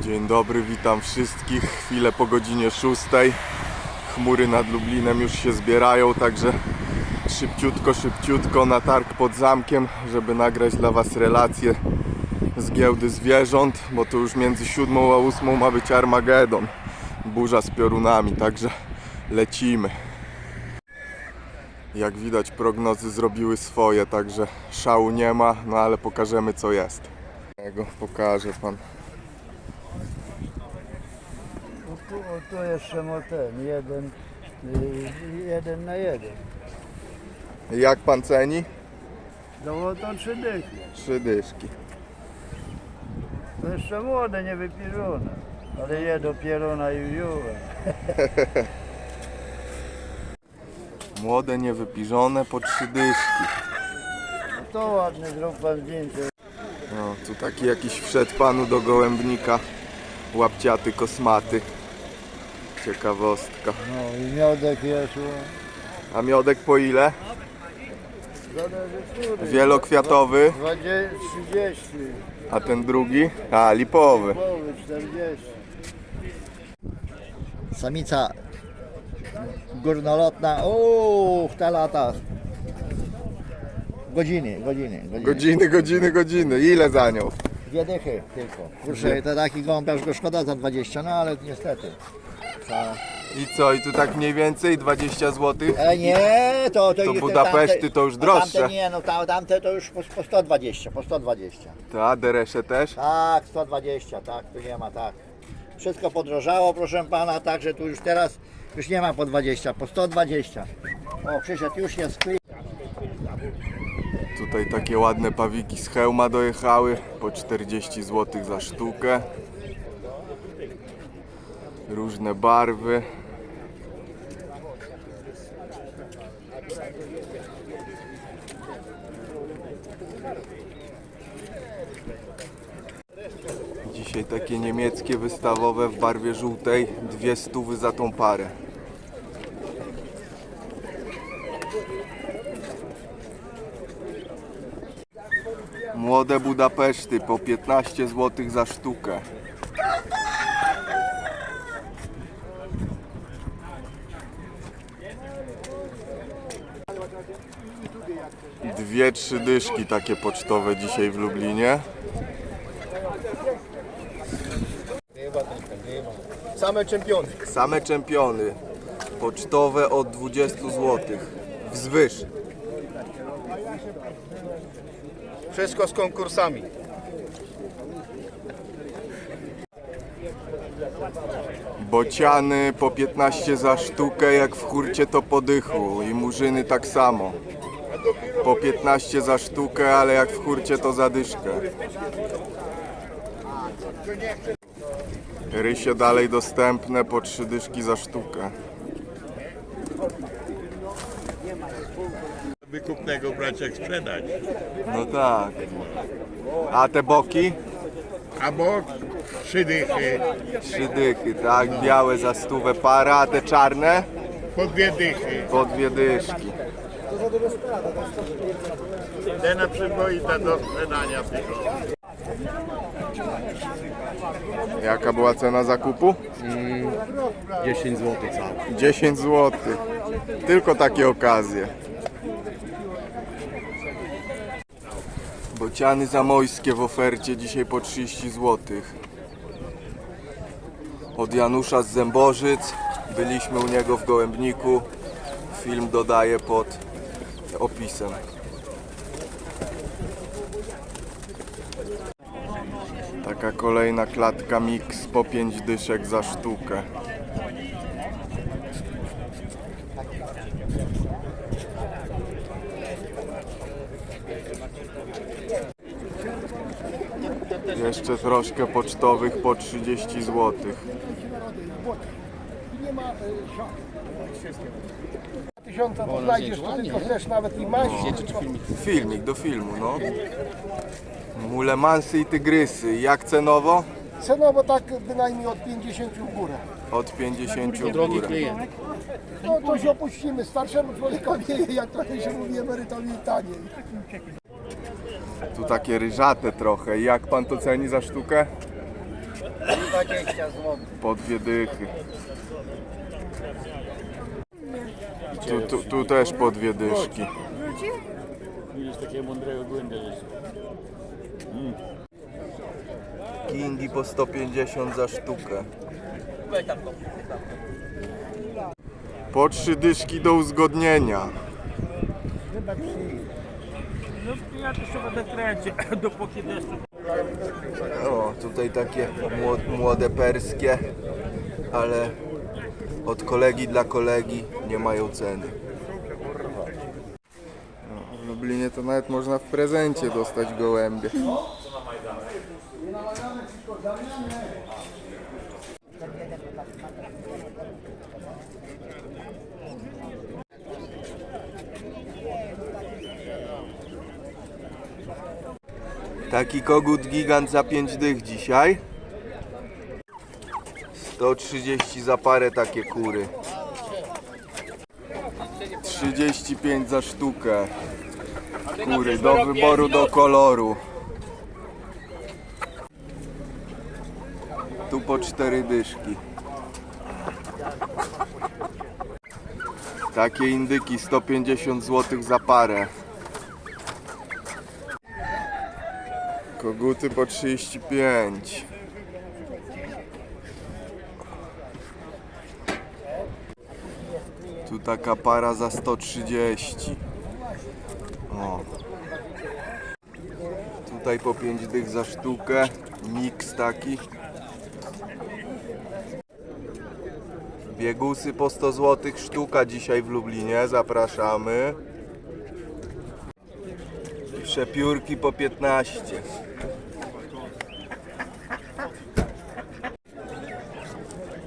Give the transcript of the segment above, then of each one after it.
Dzień dobry, witam wszystkich. Chwilę po godzinie 6. Chmury nad Lublinem już się zbierają, także szybciutko, szybciutko na targ pod zamkiem, żeby nagrać dla Was relację z giełdy zwierząt, bo to już między 7 a 8 ma być Armagedon. Burza z piorunami, także lecimy. Jak widać prognozy zrobiły swoje, także szału nie ma, no ale pokażemy co jest. Tego pokaże Pan. O tu, o tu jeszcze ma ten, jeden, y, jeden na jeden. Jak Pan ceni? No to trzy dychy. Trzy dyszki. To jeszcze młode, nie wypierzone. Ale je dopiero na jujułę. Młode, niewypiżone po trzy dyszki. No to ładne, zrób pan zdjęcie. No, tu taki jakiś wszedł panu do gołębnika. Łapciaty, kosmaty. Ciekawostka. No i miodek jest. o. A miodek po ile? Zależy który. Wielokwiatowy, 20, 30, a ten drugi? A, lipowy. połowy 40. Samica górnolotna, uuu, w te lata. Godziny, godziny, godziny. Godziny, godziny, godziny. Ile za nią? Dwie dychy tylko. Kurczę, to taki gołąbiarz go szkoda za 20, no ale niestety. I co? I tu tak mniej więcej 20 zł? E, nie, to... To, To Budapeszty tamte- to już a droższe. Tamte nie, no ta- tamte to już po, po 120, po 120. Ta, deresze też? Tak, 120, tak, tu nie ma, tak. Wszystko podrożało, proszę pana, także tu już teraz już nie ma po 20, po 120. O, Krzysiek, już jest klip. Tutaj takie ładne pawiki z hełma dojechały po 40 zł za sztukę. Różne barwy. Dzisiaj takie niemieckie wystawowe w barwie żółtej, dwie stówy za tą parę. Młode Budapeszty po 15 zł za sztukę. Dwie, trzy dyszki takie pocztowe dzisiaj w Lublinie. Same czempiony. Same czempiony. Pocztowe od 20 zł. Wzwyż. Wszystko z konkursami. Bociany po 15 za sztukę, jak w hurcie to po dychu. I murzyny tak samo. Po 15 za sztukę, ale jak w hurcie to za dyszkę. Rysie dalej dostępne po 3 dyszki za sztukę. wykupnego brać jak sprzedać. No tak. A te boki? A bok trzy dychy, Trzy dychy, tak? Białe za stówę para, a te czarne? po dwie dychy. Po dwie dyszki. Cena przyzwoita do sprzedania tego. Jaka była cena zakupu? 10 zł cały. 10 zł. Tylko takie okazje. Bociany zamojskie w ofercie dzisiaj po 30 zł. Od Janusza z Zębożyc. Byliśmy u niego w Gołębniku. Film dodaję pod opisem. Taka kolejna klatka mix po 5 dyszek za sztukę. Jeszcze troszkę pocztowych po 30 zł. Tysiąca to znajdziesz, to tylko chcesz nawet i maść. Filmik do filmu, no. Mulemansy i tygrysy. Jak cenowo? Cenowo tak bynajmniej od 50 w górę. Od 50 w górę. No to się opuścimy. Starszemu człowiekowi, jak trochę się mówi, emerytowi taniej. Tu takie ryżate trochę. Jak pan to ceni za sztukę? 20 zł. Po dwie dychy. Tu, tu, tu też po dwie dyszki. Kingi po 150 za sztukę. Po trzy dyszki do uzgodnienia. Ja to będę kręcić, dopóki deszcz O, tutaj takie mło- młode perskie, ale od kolegi dla kolegi nie mają ceny. No, w Lublinie to nawet można w prezencie dostać gołębie. Taki kogut gigant za 5 dych dzisiaj. 130 za parę takie kury. 35 za sztukę. Kury do wyboru, do koloru. Tu po cztery dyszki. Takie indyki 150 zł za parę. Koguty po 35. Tu taka para za 130. O. Tutaj po 5 dych za sztukę. Miks taki. Biegusy po 100 zł sztuka dzisiaj w Lublinie. Zapraszamy. Przepiórki po 15.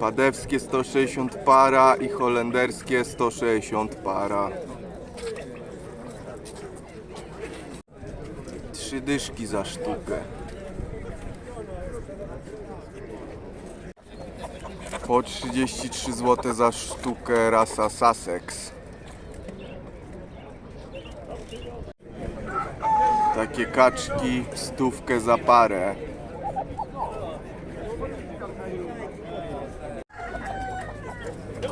Padewskie 160 para i holenderskie 160 para. Trzy dyszki za sztukę. Po 33 zł za sztukę rasa Sussex. Takie kaczki stówkę za parę.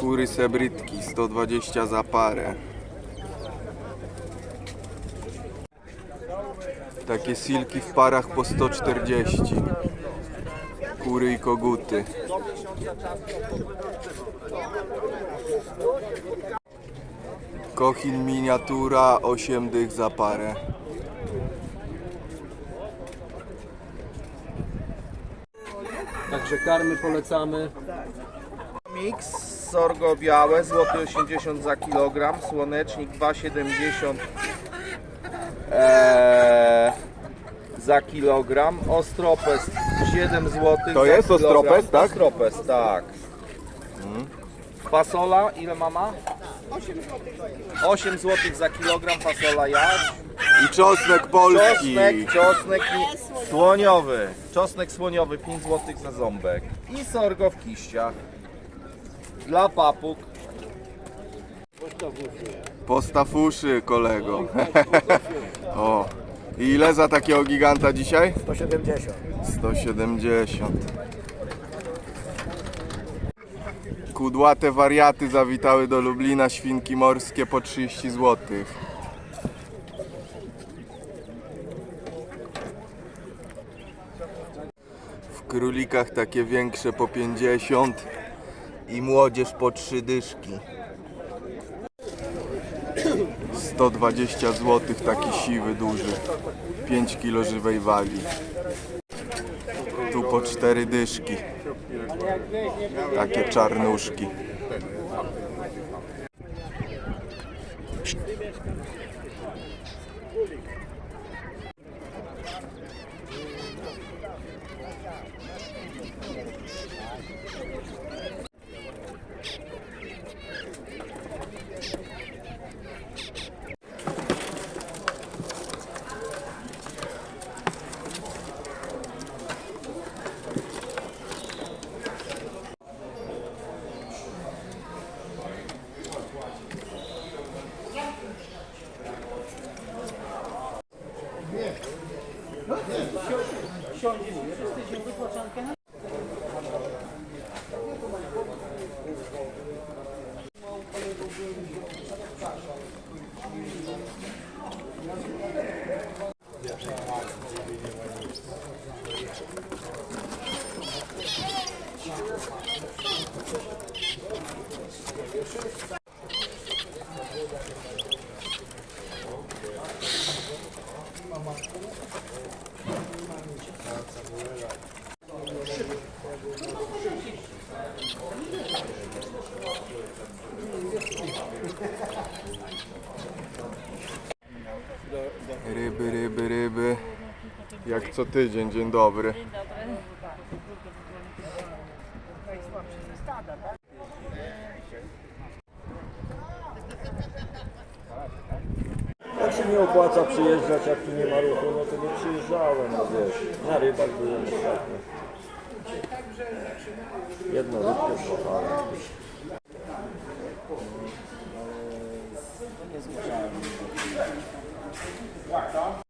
Kury sebrytki 120 za parę. Takie silki w parach po 140. Kury i koguty. Kochin miniatura 8 dych za parę. Także karmy polecamy. Mix, sorgo białe, złoty 80 za kilogram, słonecznik 2,70 eee, za kilogram, ostropes 7 zł To za jest kilogram. ostropes, tak? Ostropes, tak. Fasola, ile mama? 8 zł za kilogram fasola jaś. I czosnek polski. Czosnek, czosnek i słoniowy. Czosnek słoniowy 5 zł za ząbek. I sorgo w kiściach. Dla papug. Postaw uszy, kolego. o. Ile za takiego giganta dzisiaj? 170. 170. Kudłate wariaty zawitały do Lublina, świnki morskie po 30 zł. W królikach takie większe po 50 i młodzież po 3 dyszki. 120 zł taki siwy, duży. 5 kg żywej wagi. Tu po 4 dyszki. Takie czarnuszki. Що, що, що, що, Ryby, ryby, ryby. Jak co tydzień, dzień dobry. Jak się nie opłaca przyjeżdżać, jak tu nie ma ruchu, no to nie przyjeżdżałem, no wiesz. Na rybach byłem ostatnio. Jedno rybkę złapałem. Black dog?